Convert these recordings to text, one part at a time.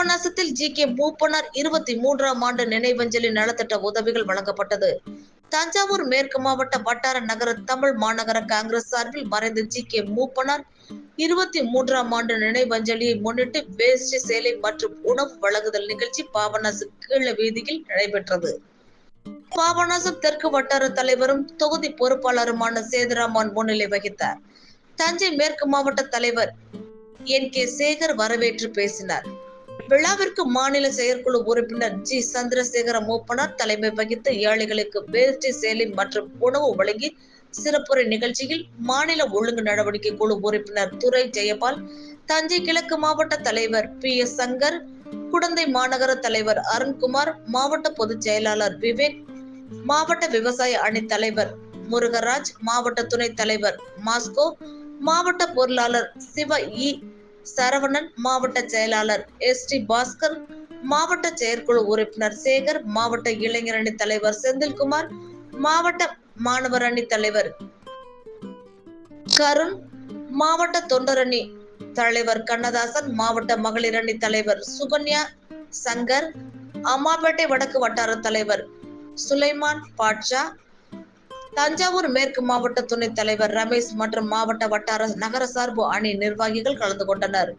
பாபநாசத்தில் G K Moopanar இருபத்தி மூன்றாம் ஆண்டு நினைவஞ்சலி நலத்திட்ட உதவிகள் வழங்கப்பட்டது. தஞ்சாவூர் மேற்கு மாவட்ட வட்டார நகர தமிழ் மாநகர காங்கிரஸ் சார்பில் மறைந்த ஜி கே மூப்பனார் இருபத்தி மூன்றாம் ஆண்டு நினைவஞ்சலியை முன்னிட்டு வேஷ்டி சேலை மற்றும் உணவு வழங்குதல் நிகழ்ச்சி பாபநாசு கீழ வீதியில் நடைபெற்றது. பாபநாசம் தெற்கு வட்டார தலைவரும் தொகுதி பொறுப்பாளருமான சேதுராமான் முன்னிலை வகித்தார். தஞ்சை மேற்கு மாவட்ட தலைவர் என் கே சேகர் வரவேற்று பேசினார். விழாவிற்கு மாநில செயற்குழு உறுப்பினர் ஜி. சந்திரசேகர மூப்பனார் தலைமை வகித்து ஏழைகளுக்கு வேஷ்டி சேலை மற்றும் உணவு வழங்கி சிறப்புரை நிகழ்ச்சியில் மாநில ஒழுங்கு நடவடிக்கை குழு உறுப்பினர் துரை ஜெயபால் தஞ்சை கிழக்கு மாவட்ட தலைவர் பி. எஸ். சங்கர் குடந்தை மாநகர தலைவர் அருண்குமார் மாவட்ட பொதுச் செயலாளர் விவேக் மாவட்ட விவசாய அணி தலைவர் முருகராஜ் மாவட்ட துணைத் தலைவர் மாஸ்கோ மாவட்ட பொருளாளர் சிவ இ. சரவணன் மாவட்ட செயலாளர் எஸ் டி பாஸ்கர் மாவட்ட செயற்குழு உறுப்பினர் சேகர் மாவட்ட இளைஞர் அணி தலைவர் செந்தில்குமார் மாவட்ட மாணவர் அணி தலைவர் கருண் மாவட்ட தொண்டரணி தலைவர் கண்ணதாசன் மாவட்ட மகளிர் அணி தலைவர் சுகன்யா சங்கர் அம்மாபேட்டை வடக்கு வட்டார தலைவர் சுலைமான் பாட்ஷா தஞ்சாவூர் மேற்கு மாவட்ட துணைத் தலைவர் ரமேஷ் மற்றும் மாவட்ட வட்டார நகர சார்பு அணி நிர்வாகிகள் கலந்து கொண்டனர்.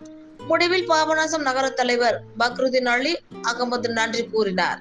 முடிவில் பாபநாசம் நகர தலைவர் பக்ருதீன் அலி அகமது நன்றி கூறினார்.